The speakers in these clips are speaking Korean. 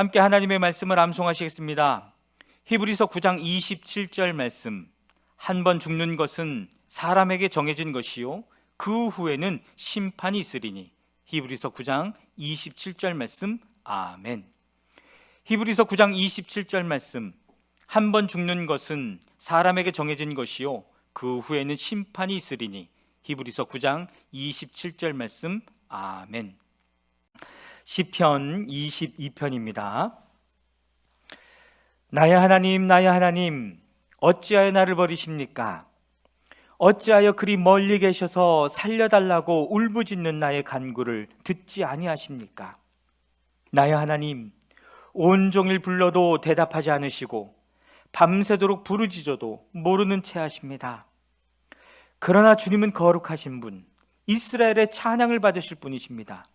함께 하나님의 말씀을 암송하시겠습니다. 히브리서 9장 27절 말씀. 한 번 죽는 것은 사람에게 정해진 것이요 그 후에는 심판이 있으리니. 히브리서 9장 27절 말씀. 아멘. 히브리서 9장 27절 말씀. 한 번 죽는 것은 사람에게 정해진 것이요 그 후에는 심판이 있으리니. 히브리서 9장 27절 말씀. 아멘. 시편 22편입니다. 나의 하나님, 나의 하나님, 어찌하여 나를 버리십니까? 어찌하여 그리 멀리 계셔서 살려달라고 울부짖는 나의 간구를 듣지 아니하십니까? 나의 하나님, 온종일 불러도 대답하지 않으시고 밤새도록 부르짖어도 모르는 채 하십니다. 그러나 주님은 거룩하신 분, 이스라엘의 찬양을 받으실 분이십니다.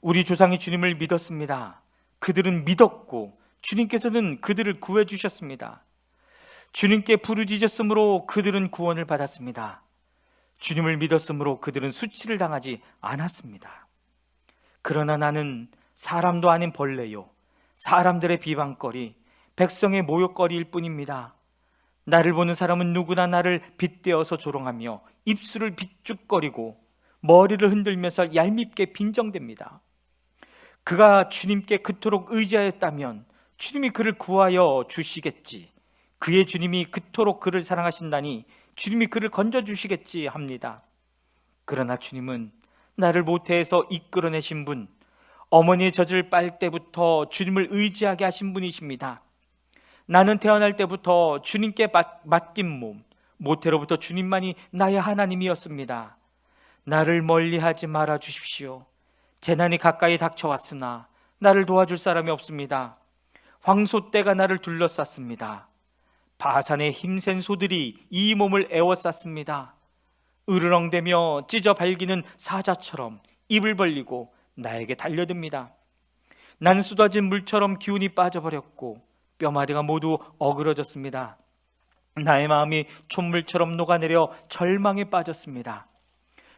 우리 조상이 주님을 믿었습니다. 그들은 믿었고 주님께서는 그들을 구해 주셨습니다. 주님께 부르짖었으므로 그들은 구원을 받았습니다. 주님을 믿었으므로 그들은 수치를 당하지 않았습니다. 그러나 나는 사람도 아닌 벌레요. 사람들의 비방거리, 백성의 모욕거리일 뿐입니다. 나를 보는 사람은 누구나 나를 빗대어서 조롱하며 입술을 비죽거리고 머리를 흔들면서 얄밉게 빈정댑니다. 그가 주님께 그토록 의지하였다면 주님이 그를 구하여 주시겠지. 그의 주님이 그토록 그를 사랑하신다니 주님이 그를 건져 주시겠지 합니다. 그러나 주님은 나를 모태에서 이끌어내신 분, 어머니의 젖을 빨 때부터 주님을 의지하게 하신 분이십니다. 나는 태어날 때부터 주님께 맡긴 몸, 모태로부터 주님만이 나의 하나님이었습니다. 나를 멀리하지 말아 주십시오. 재난이 가까이 닥쳐왔으나 나를 도와줄 사람이 없습니다. 황소떼가 나를 둘러쌌습니다. 바산의 힘센 소들이 이 몸을 에워쌌습니다. 으르렁대며 찢어 발기는 사자처럼 입을 벌리고 나에게 달려듭니다. 난 쏟아진 물처럼 기운이 빠져버렸고 뼈마디가 모두 어그러졌습니다. 나의 마음이 촛물처럼 녹아내려 절망에 빠졌습니다.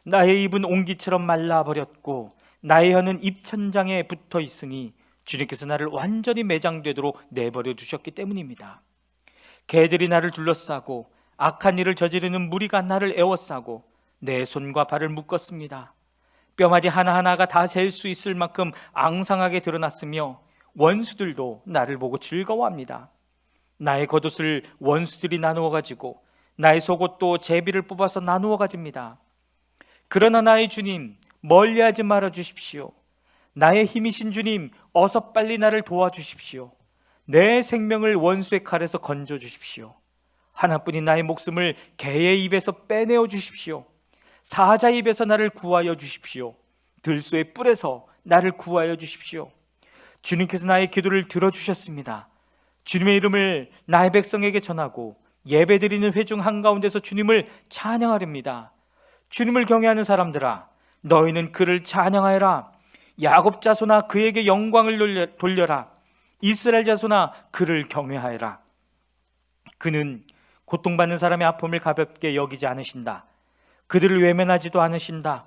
나의 입은 옹기처럼 말라버렸고 나의 혀는 입천장에 붙어 있으니 주님께서 나를 완전히 매장되도록 내버려 두셨기 때문입니다. 개들이 나를 둘러싸고 악한 일을 저지르는 무리가 나를 에워싸고 내 손과 발을 묶었습니다. 뼈마디 하나하나가 다 셀 수 있을 만큼 앙상하게 드러났으며 원수들도 나를 보고 즐거워합니다. 나의 겉옷을 원수들이 나누어 가지고 나의 속옷도 제비를 뽑아서 나누어 가집니다. 그러나 나의 주님 멀리하지 말아 주십시오. 나의 힘이신 주님 어서 빨리 나를 도와주십시오. 내 생명을 원수의 칼에서 건져 주십시오. 하나뿐인 나의 목숨을 개의 입에서 빼내어 주십시오. 사자 입에서 나를 구하여 주십시오. 들소의 뿔에서 나를 구하여 주십시오. 주님께서 나의 기도를 들어주셨습니다. 주님의 이름을 나의 백성에게 전하고 예배드리는 회중 한가운데서 주님을 찬양하렵니다. 주님을 경외하는 사람들아, 너희는 그를 찬양하여라. 야곱 자손아 그에게 영광을 돌려라. 이스라엘 자손아 그를 경외하여라. 그는 고통받는 사람의 아픔을 가볍게 여기지 않으신다. 그들을 외면하지도 않으신다.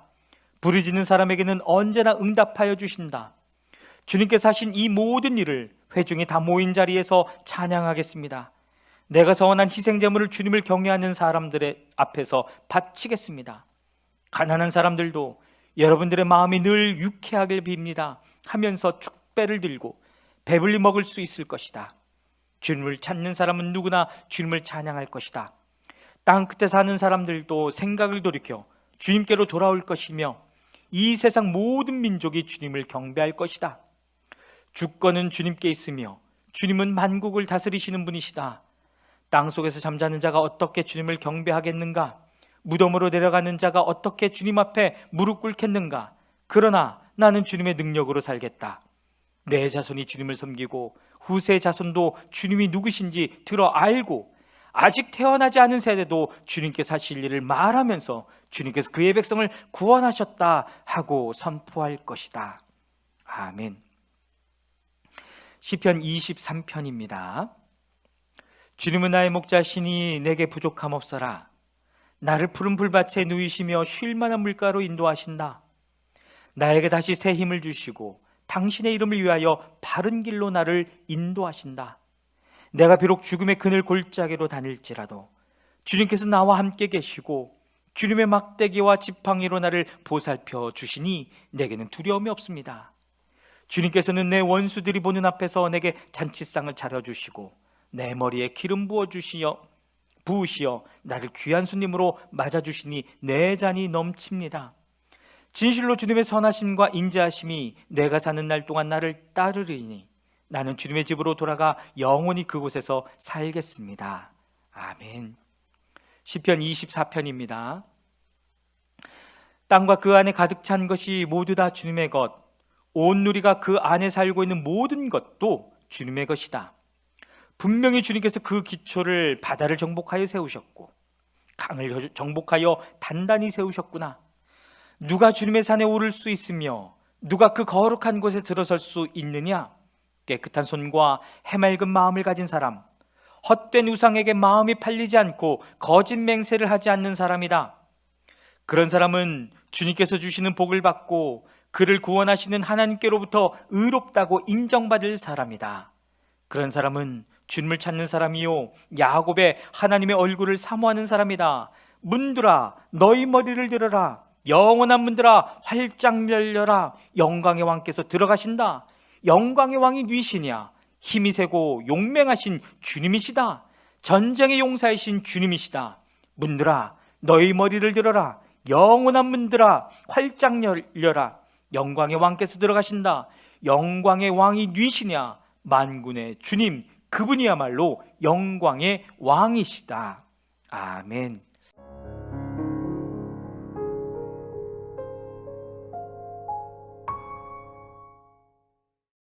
부르짖는 사람에게는 언제나 응답하여 주신다. 주님께서 하신 이 모든 일을 회중이 다 모인 자리에서 찬양하겠습니다. 내가 서원한 희생 제물을 주님을 경외하는 사람들의 앞에서 바치겠습니다. 가난한 사람들도 여러분들의 마음이 늘 유쾌하길 빕니다. 하면서 축배를 들고 배불리 먹을 수 있을 것이다. 주님을 찾는 사람은 누구나 주님을 찬양할 것이다. 땅 끝에 사는 사람들도 생각을 돌이켜 주님께로 돌아올 것이며 이 세상 모든 민족이 주님을 경배할 것이다. 주권은 주님께 있으며 주님은 만국을 다스리시는 분이시다. 땅 속에서 잠자는 자가 어떻게 주님을 경배하겠는가? 무덤으로 내려가는 자가 어떻게 주님 앞에 무릎 꿇겠는가? 그러나 나는 주님의 능력으로 살겠다. 내 자손이 주님을 섬기고 후세 자손도 주님이 누구신지 들어 알고 아직 태어나지 않은 세대도 주님께서 하실 일을 말하면서 주님께서 그의 백성을 구원하셨다 하고 선포할 것이다. 아멘. 시편 23편입니다. 주님은 나의 목자시니 내게 부족함 없어라. 나를 푸른 불밭에 누이시며 쉴 만한 물가로 인도하신다. 나에게 다시 새 힘을 주시고 당신의 이름을 위하여 바른 길로 나를 인도하신다. 내가 비록 죽음의 그늘 골짜기로 다닐지라도 주님께서 나와 함께 계시고 주님의 막대기와 지팡이로 나를 보살펴 주시니 내게는 두려움이 없습니다. 주님께서는 내 원수들이 보는 앞에서 내게 잔치상을 차려 주시고 내 머리에 기름 부어 주시어 부으시어 나를 귀한 손님으로 맞아주시니 내 잔이 넘칩니다. 진실로 주님의 선하심과 인자하심이 내가 사는 날 동안 나를 따르리니 나는 주님의 집으로 돌아가 영원히 그곳에서 살겠습니다. 아멘. 시편 24편입니다. 땅과 그 안에 가득 찬 것이 모두 다 주님의 것, 온 누리가 그 안에 살고 있는 모든 것도 주님의 것이다. 분명히 주님께서 그 기초를 바다를 정복하여 세우셨고 강을 정복하여 단단히 세우셨구나. 누가 주님의 산에 오를 수 있으며 누가 그 거룩한 곳에 들어설 수 있느냐? 깨끗한 손과 해맑은 마음을 가진 사람, 헛된 우상에게 마음이 팔리지 않고 거짓 맹세를 하지 않는 사람이다. 그런 사람은 주님께서 주시는 복을 받고 그를 구원하시는 하나님께로부터 의롭다고 인정받을 사람이다. 그런 사람은 주님을 찾는 사람이요 야곱의 하나님의 얼굴을 사모하는 사람이다. 문들아 너희 머리를 들어라 영원한 문들아 활짝 열려라 영광의 왕께서 들어가신다. 영광의 왕이 뉘시냐 힘이 세고 용맹하신 주님이시다. 전쟁의 용사이신 주님이시다. 문들아 너희 머리를 들어라 영원한 문들아 활짝 열려라 영광의 왕께서 들어가신다. 영광의 왕이 뉘시냐 만군의 주님 그분이야말로 영광의 왕이시다. 아멘.